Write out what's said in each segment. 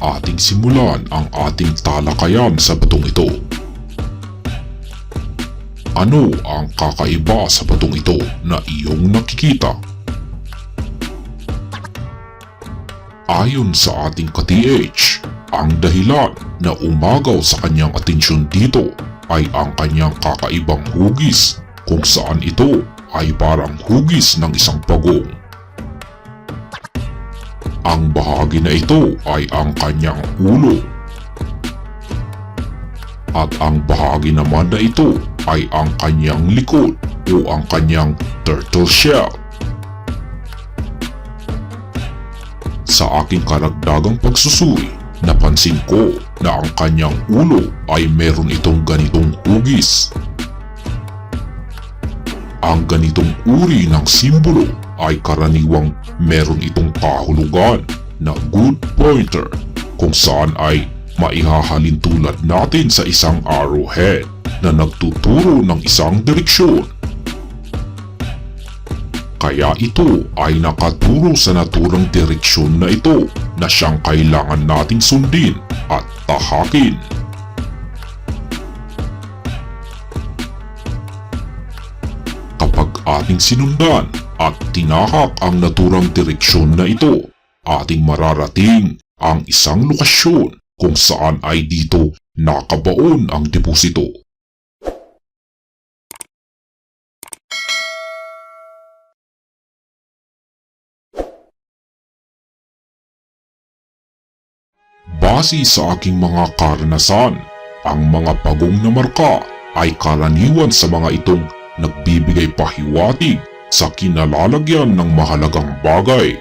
ating simulan ang ating talakayan sa batong ito. Ano ang kakaiba sa batong ito na iyong nakikita? Ayon sa ating ka-TH, ang dahilan na umagaw sa kanyang atensyon dito ay ang kanyang kakaibang hugis kung saan ito ay parang hugis ng isang pagong. Ang bahagi na ito ay ang kanyang ulo. At ang bahagi naman na ito ay ang kanyang likod o ang kanyang turtle shell. Sa aking karagdagang pagsusuri, napansin ko na ang kanyang ulo ay meron itong ganitong hugis. Ang ganitong uri ng simbolo ay karaniwang meron itong kahulugan na good pointer kung saan ay maihahalin tulad natin sa isang arrowhead na nagtuturo ng isang direksyon. Kaya ito ay nakaturo sa naturang direksyon na ito na siyang kailangan nating sundin at tahakin. Kapag ating sinundan at tinahak ang naturang direksyon na ito, ating mararating ang isang lokasyon kung saan ay dito nakabaon ang deposito. Base sa aking mga karanasan, ang mga pagong na marka ay karaniwan sa mga itong nagbibigay pahiwatig sa kinalalagyan ng mahalagang bagay.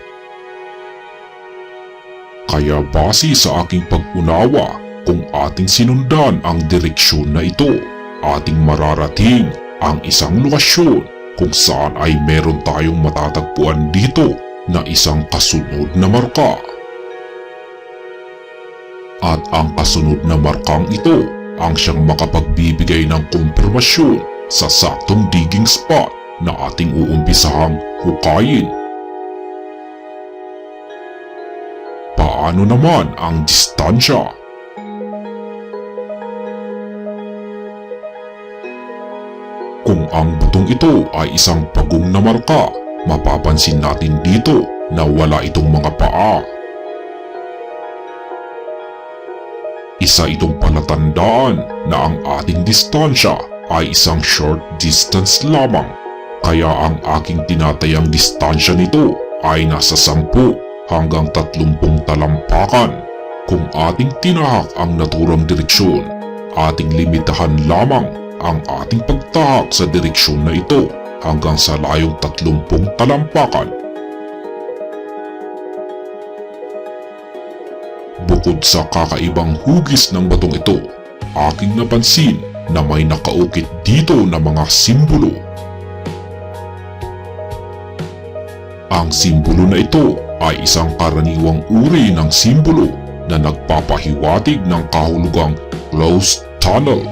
Kaya base sa aking pag-unawa kung ating sinundan ang direksyon na ito, ating mararating ang isang lokasyon kung saan ay meron tayong matatagpuan dito na isang kasunod na marka. At ang kasunod na markang ito ang siyang makapagbibigay ng kumpirmasyon sa saktong digging spot na ating uumpisahang hukayin. Paano naman ang distansya? Kung ang butong ito ay isang pagong na marka, mapapansin natin dito na wala itong mga paa. Isa itong palatandaan na ang ating distansya ay isang short distance lamang. Kaya ang aking tinatayang distansya nito ay nasa 10 hanggang 30 talampakan. Kung ating tinahak ang naturang direksyon, ating limitahan lamang ang ating pagtahak sa direksyon na ito hanggang sa layong 30 talampakan. Bukod sa kakaibang hugis ng batong ito, aking napansin na may nakaukit dito na mga simbolo. Ang simbolo na ito ay isang karaniwang uri ng simbolo na nagpapahiwatig ng kahulugang closed tunnel.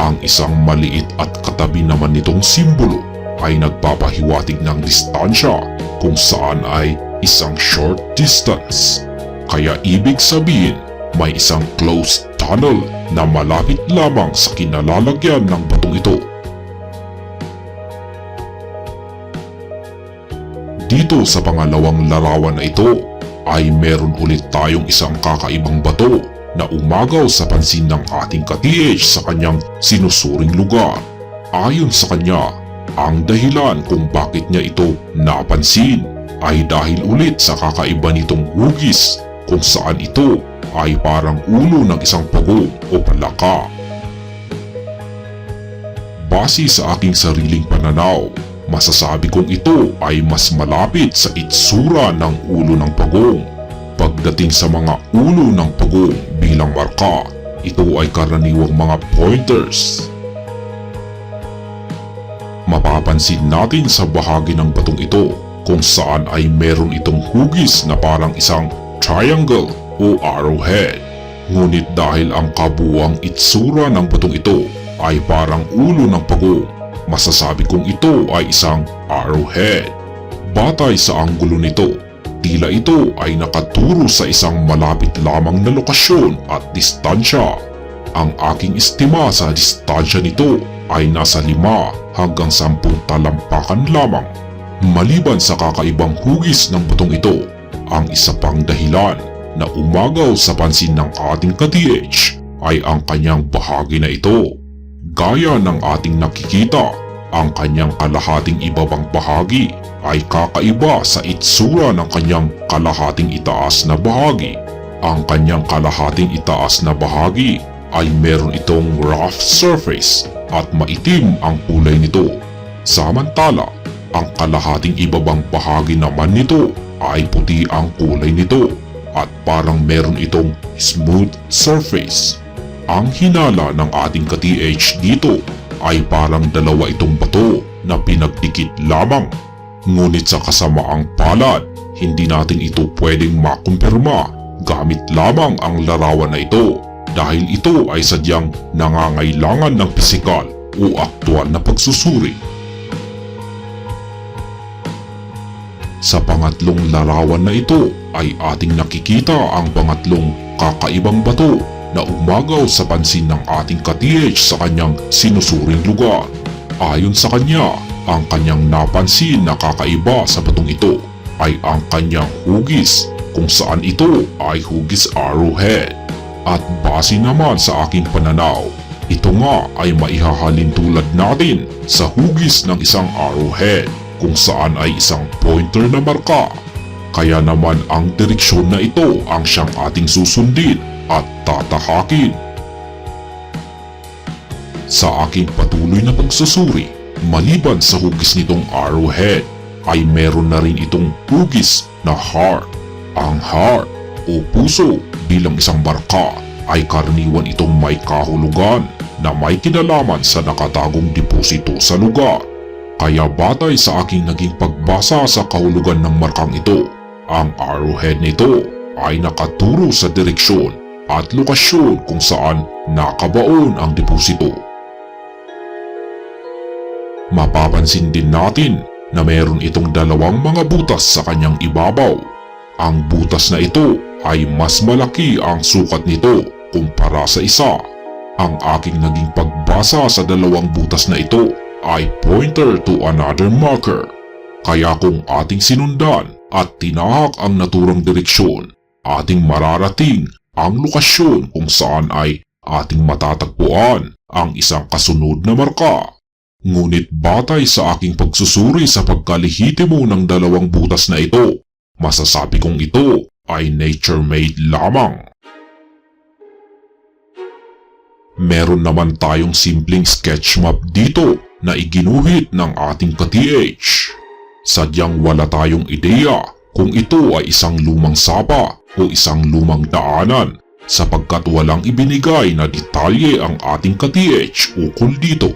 Ang isang maliit at katabi naman nitong simbolo ay nagpapahiwatig ng distansya kung saan ay isang short distance. Kaya ibig sabihin may isang closed tunnel na malapit lamang sa kinalalagyan ng batong ito. Dito sa pangalawang larawan na ito ay meron ulit tayong isang kakaibang bato na umagaw sa pansin ng ating ka-TH sa kanyang sinusuring lugar. Ayon sa kanya, ang dahilan kung bakit niya ito napansin ay dahil ulit sa kakaiba nitong hugis kung saan ito ay parang ulo ng isang pagong o palaka. Base sa aking sariling pananaw, masasabi kong ito ay mas malapit sa itsura ng ulo ng pagong. Pagdating sa mga ulo ng pagong bilang marka, ito ay karaniwang mga pointers. Mapapansin natin sa bahagi ng batong ito kung saan ay meron itong hugis na parang isang triangle o arrowhead. Ngunit dahil ang kabuang itsura ng batong ito ay parang ulo ng pagong, masasabi kong ito ay isang arrowhead. Batay sa anggulo nito, tila ito ay nakaturo sa isang malapit lamang na lokasyon at distansya. Ang aking estima sa distansya nito ay nasa lima hanggang sampung talampakan lamang. Maliban sa kakaibang hugis ng butong ito, ang isa pang dahilan na umagaw sa pansin ng ating ka-TH ay ang kanyang bahagi na ito. Gaya ng ating nakikita, ang kanyang kalahating ibabang bahagi ay kakaiba sa itsura ng kanyang kalahating itaas na bahagi. Ang kanyang kalahating itaas na bahagi ay meron itong rough surface at maitim ang kulay nito. Samantala, ang kalahating ibabang bahagi naman nito ay puti ang kulay nito at parang meron itong smooth surface. Ang hinala ng ating ka-TH dito ay parang dalawa itong bato na pinagdikit lamang. Ngunit sa kasamaang palad, hindi natin ito pwedeng makumpirma gamit lamang ang larawan na ito dahil ito ay sadyang nangangailangan ng pisikal o aktwal na pagsusuri. Sa pangatlong larawan na ito ay ating nakikita ang pangatlong kakaibang bato na umagaw sa pansin ng ating ka-TH sa kanyang sinusuring lugar. Ayon sa kanya, ang kanyang napansin na kakaiba sa batong ito ay ang kanyang hugis kung saan ito ay hugis arrowhead. At base naman sa aking pananaw, ito nga ay maihahalin tulad natin sa hugis ng isang arrowhead kung saan ay isang pointer na marka. Kaya naman ang direksyon na ito ang siyang ating susundin at tatahakin. Sa aking patuloy na pagsusuri, maliban sa hugis nitong arrowhead, ay meron na rin itong hugis na heart. Ang heart o puso bilang isang barka ay karaniwan itong may kahulugan na may kinalaman sa nakatagong deposito sa lugar. Kaya batay sa aking naging pagbasa sa kahulugan ng markang ito, ang arrowhead nito ay nakaturo sa direksyon at lokasyon kung saan nakabaon ang deposito. Mapapansin din natin na meron itong dalawang mga butas sa kanyang ibabaw. Ang butas na ito ay mas malaki ang sukat nito kumpara sa isa. Ang aking naging pagbasa sa dalawang butas na ito ay pointer to another marker. Kaya kung ating sinundan at tinahak ang naturang direksyon, ating mararating ang lokasyon kung saan ay ating matatagpuan ang isang kasunod na marka. Ngunit batay sa aking pagsusuri sa pagkalihitimo ng dalawang butas na ito, masasabi kong ito ay nature-made lamang. Meron naman tayong simpleng sketch map dito na iginuhit ng ating ka-TH. Sadyang wala tayong ideya kung ito ay isang lumang sapa o isang lumang daanan sapagkat walang ibinigay na detalye ang ating ka-TH ukol dito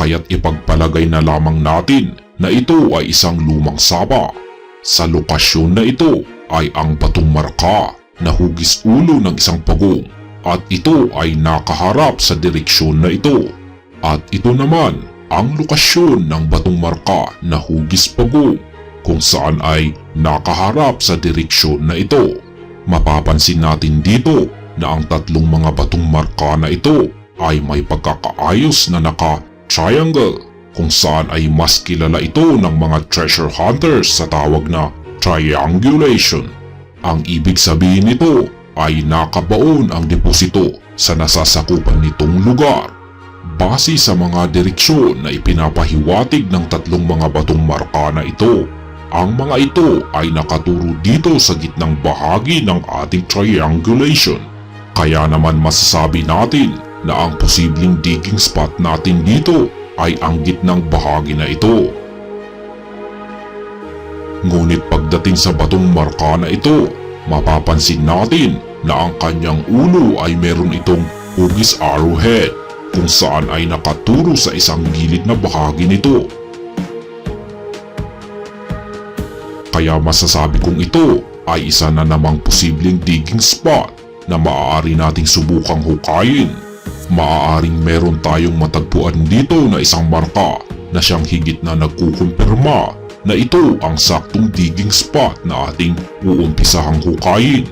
kaya't ipagpalagay na lamang natin na ito ay isang lumang sapa. Sa lokasyon na ito ay ang batong marka na hugis ulo ng isang pagong at ito ay nakaharap sa direksyon na ito. At ito naman ang lokasyon ng batong marka na hugis pagong kung saan ay nakaharap sa direksyon na ito. Mapapansin natin dito na ang tatlong mga batong marka na ito ay may pagkakaayos na naka triangle kung saan ay mas kilala ito ng mga treasure hunters sa tawag na triangulation. Ang ibig sabihin nito ay nakabaon ang deposito sa nasasakupan nitong lugar. Base sa mga direksyon na ipinapahiwatig ng tatlong mga batong marka na ito, ang mga ito ay nakaturo dito sa gitnang bahagi ng ating triangulation. Kaya naman masasabi natin na ang posibleng digging spot natin dito ay ang gitnang bahagi na ito. Ngunit pagdating sa batong marka na ito, mapapansin natin na ang kanyang ulo ay meron itong hugis arrowhead kung saan ay nakaturo sa isang gilid na bahagi nito. Kaya masasabi kong ito ay isa na namang posibleng digging spot na maaari nating subukang hukayin maaaring meron tayong matagpuan dito na isang marka na siyang higit na nagkukumpirma na ito ang saktong digging spot na ating uumpisahang hukayin.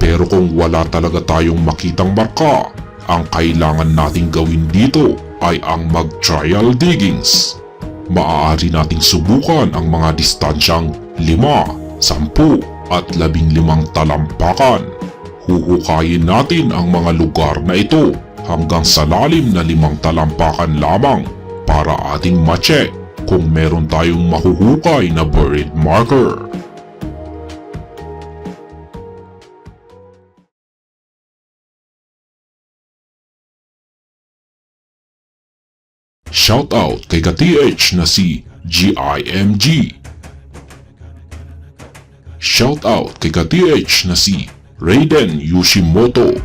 Pero kung wala talaga tayong makitang marka, ang kailangan nating gawin dito ay ang mag-trial diggings. Maaari nating subukan ang mga distansyang 5, 10 at 15 talampakan. Huhukayin natin ang mga lugar na ito hanggang sa lalim na limang talampakan lamang para ating ma-check kung meron tayong mahuhukay na buried marker. Shoutout kay ka-TH na si GIMG. Shoutout kay ka-TH na si Raiden Yoshimoto.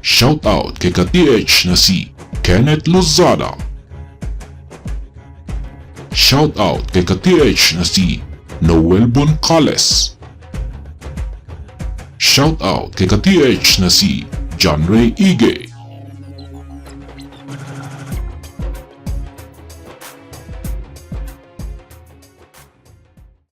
Shoutout kay ka-TH na si Kenneth Lozada. Shoutout kay ka-TH na si Noel Boncales. Shoutout kay ka-TH na si John Ray Ige.